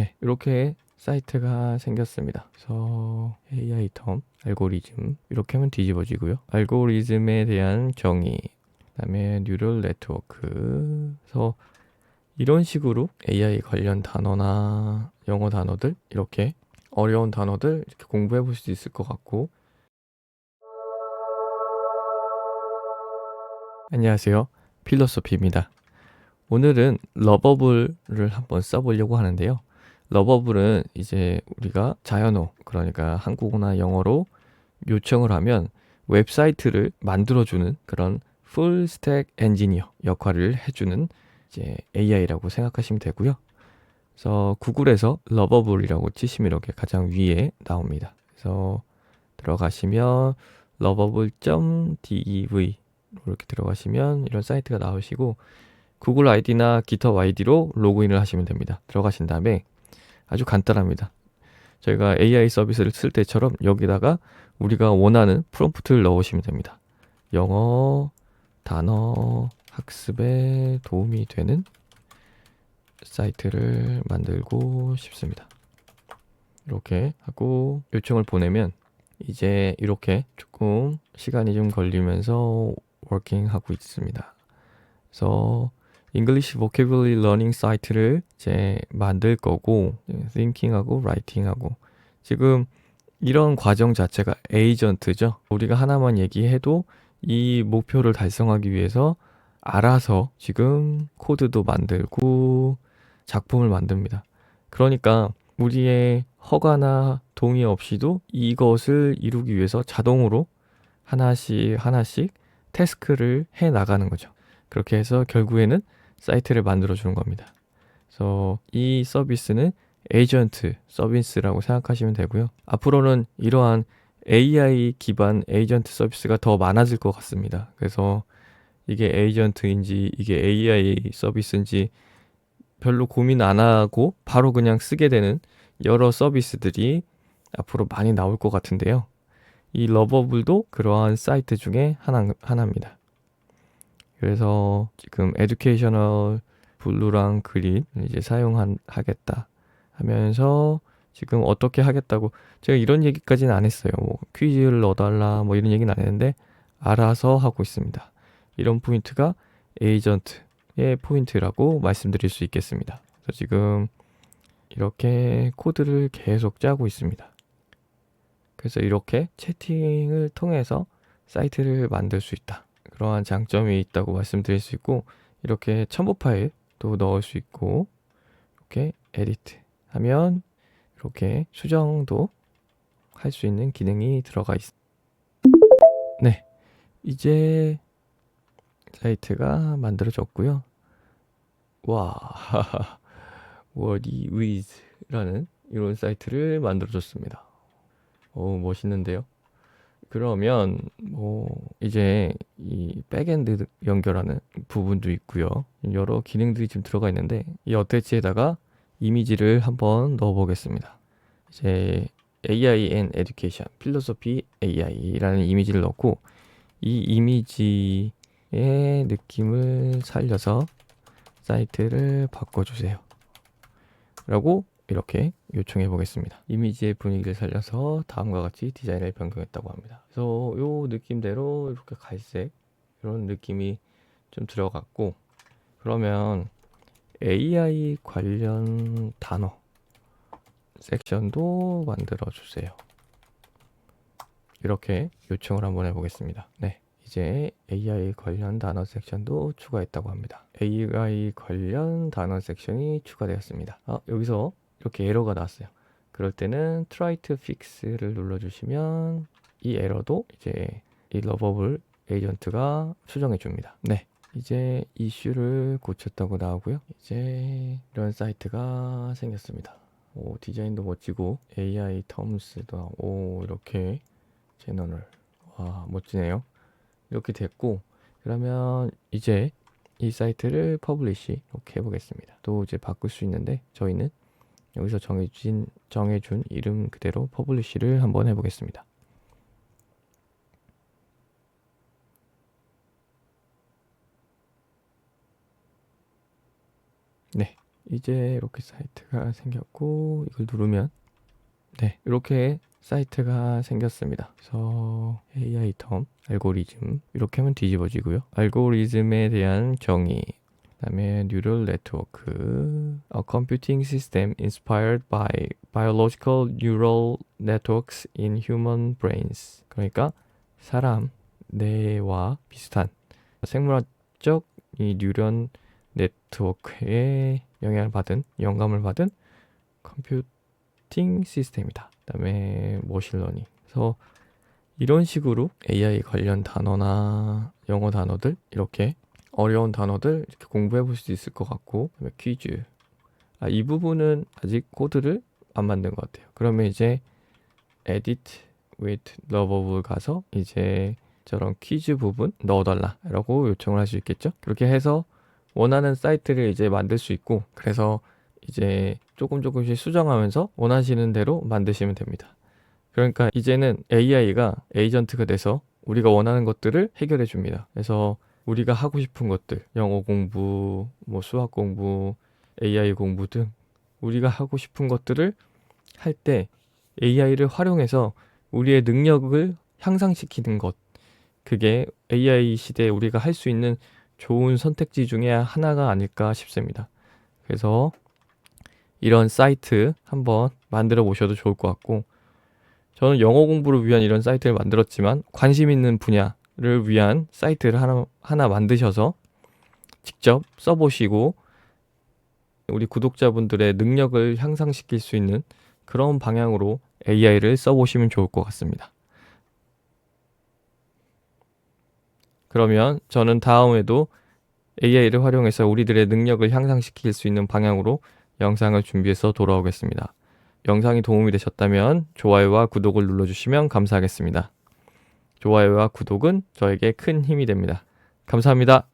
네, 이렇게 사이트가 생겼습니다. 그래서 AI 텀, 알고리즘 이렇게 하면 뒤집어지고요. 알고리즘에 대한 정의, 그다음에 뉴럴 네트워크. 그래서 이런 식으로 AI 관련 단어나 영어 단어들 이렇게 어려운 단어들 이렇게 공부해 볼 수 있을 것 같고 안녕하세요. 필로소피입니다. 오늘은 러버블을 한번 써보려고 하는데요. 러버블은 이제 우리가 자연어, 그러니까 한국어나 영어로 요청을 하면 웹사이트를 만들어주는 그런 풀스택 엔지니어 역할을 해주는 이제 AI라고 생각하시면 되고요. 그래서 구글에서 러버블이라고 치시면 이렇게 가장 위에 나옵니다. 그래서 들어가시면 lovable.dev 이렇게 들어가시면 이런 사이트가 나오시고 구글 아이디나 기터 아이디로 로그인을 하시면 됩니다. 들어가신 다음에 아주 간단합니다. 저희가 AI 서비스를 쓸 때처럼 여기다가 우리가 원하는 프롬프트를 넣으시면 됩니다. 영어 단어 학습에 도움이 되는 사이트를 만들고 싶습니다. 이렇게 하고 요청을 보내면 이제 이렇게 조금 시간이 좀 걸리면서 워킹하고 있습니다. 그래서 English Vocabulary Learning 사이트를 이제 만들 거고 thinking하고 writing하고 지금 이런 과정 자체가 에이전트죠. 우리가 하나만 얘기해도 이 목표를 달성하기 위해서 알아서 지금 코드도 만들고 작품을 만듭니다. 그러니까 우리의 허가나 동의 없이도 이것을 이루기 위해서 자동으로 하나씩 하나씩 태스크를 해 나가는 거죠. 그렇게 해서 결국에는 사이트를 만들어 주는 겁니다. 그래서 이 서비스는 에이전트 서비스라고 생각하시면 되고요. 앞으로는 이러한 AI 기반 에이전트 서비스가 더 많아질 것 같습니다. 그래서 이게 에이전트인지 이게 AI 서비스인지 별로 고민 안 하고 바로 그냥 쓰게 되는 여러 서비스들이 앞으로 많이 나올 것 같은데요. 이 러버블도 그러한 사이트 중에 하나, 하나입니다. 그래서 지금 에듀케이셔널 블루랑 그린 이제 사용하겠다 하면서 지금 어떻게 하겠다고 제가 이런 얘기까지는 안 했어요. 뭐 퀴즈를 넣어달라 뭐 이런 얘기는 안 했는데 알아서 하고 있습니다. 이런 포인트가 에이전트의 포인트라고 말씀드릴 수 있겠습니다. 그래서 지금 이렇게 코드를 계속 짜고 있습니다. 그래서 이렇게 채팅을 통해서 사이트를 만들 수 있다. 그러한 장점이 있다고 말씀드릴 수 있고 이렇게 첨부 파일도 넣을 수 있고 이렇게 에디트 하면 이렇게 수정도 할 수 있는 기능이 들어가 있습니다. 네, 이제 사이트가 만들어졌고요. 와, 워디 위즈라는 이런 사이트를 만들어줬습니다. 오, 멋있는데요. 그러면 뭐 이제 이 백엔드 연결하는 부분도 있고요. 여러 기능들이 지금 들어가 있는데 이 어태치에다가 이미지를 한번 넣어 보겠습니다. 이제 AI and Education, 필로소피 AI라는 이미지를 넣고 이 이미지의 느낌을 살려서 사이트를 바꿔주세요. 라고 이렇게 요청해 보겠습니다. 이미지의 분위기를 살려서 다음과 같이 디자인을 변경했다고 합니다. 그래서 요 느낌대로 이렇게 갈색 이런 느낌이 좀 들어갔고 그러면 AI 관련 단어 섹션도 만들어 주세요. 이렇게 요청을 한번 해보겠습니다. 네. 이제 AI 관련 단어 섹션도 추가했다고 합니다. AI 관련 단어 섹션이 추가되었습니다. 아, 여기서 이렇게 에러가 나왔어요. 그럴 때는 try to fix를 눌러주시면 이 에러도 이제 이 러버블 에이전트가 수정해 줍니다. 네. 이제 이슈를 고쳤다고 나오고요. 이제 이런 사이트가 생겼습니다. 오, 디자인도 멋지고 AI 텀스도 오 이렇게 제너럴 와 멋지네요. 이렇게 됐고 그러면 이제 이 사이트를 퍼블리시 이렇게 해보겠습니다. 또 이제 바꿀 수 있는데 저희는 여기서 정해진, 정해준 이름 그대로 퍼블리시를 한번 해보겠습니다. 네, 이제 이렇게 사이트가 생겼고 이걸 누르면 네 이렇게 사이트가 생겼습니다. 그래서 AI 텀 알고리즘 이렇게 하면 뒤집어지고요. 알고리즘에 대한 정의 그 다음에 뉴럴 네트워크 A computing system inspired by biological neural networks in human brains 그러니까 사람 뇌와 비슷한 생물학적 이 뉴런 네트워크에 영향을 받은 영감을 받은 컴퓨팅 시스템이다. 그다음에 머신러닝. 그래서 이런 식으로 AI 관련 단어나 영어 단어들 이렇게 어려운 단어들 이렇게 공부해 볼 수 있을 것 같고 퀴즈. 아, 이 부분은 아직 코드를 안 만든 것 같아요. 그러면 이제 edit with lovable 가서 이제 저런 퀴즈 부분 넣어달라 라고 요청을 할 수 있겠죠. 그렇게 해서 원하는 사이트를 이제 만들 수 있고 그래서 이제 조금 조금씩 수정하면서 원하시는 대로 만드시면 됩니다. 그러니까 이제는 AI가 에이전트가 돼서 우리가 원하는 것들을 해결해 줍니다. 그래서 우리가 하고 싶은 것들, 영어 공부, 뭐 수학 공부, AI 공부 등 우리가 하고 싶은 것들을 할 때 AI를 활용해서 우리의 능력을 향상시키는 것. 그게 AI 시대에 우리가 할 수 있는 좋은 선택지 중에 하나가 아닐까 싶습니다. 그래서 이런 사이트 한번 만들어 보셔도 좋을 것 같고 저는 영어 공부를 위한 이런 사이트를 만들었지만 관심 있는 분야 를 위한 사이트를 하나, 하나 만드셔서 직접 써보시고 우리 구독자분들의 능력을 향상시킬 수 있는 그런 방향으로 AI를 써보시면 좋을 것 같습니다. 그러면 저는 다음에도 AI를 활용해서 우리들의 능력을 향상시킬 수 있는 방향으로 영상을 준비해서 돌아오겠습니다. 영상이 도움이 되셨다면 좋아요와 구독을 눌러주시면 감사하겠습니다. 좋아요와 구독은 저에게 큰 힘이 됩니다. 감사합니다.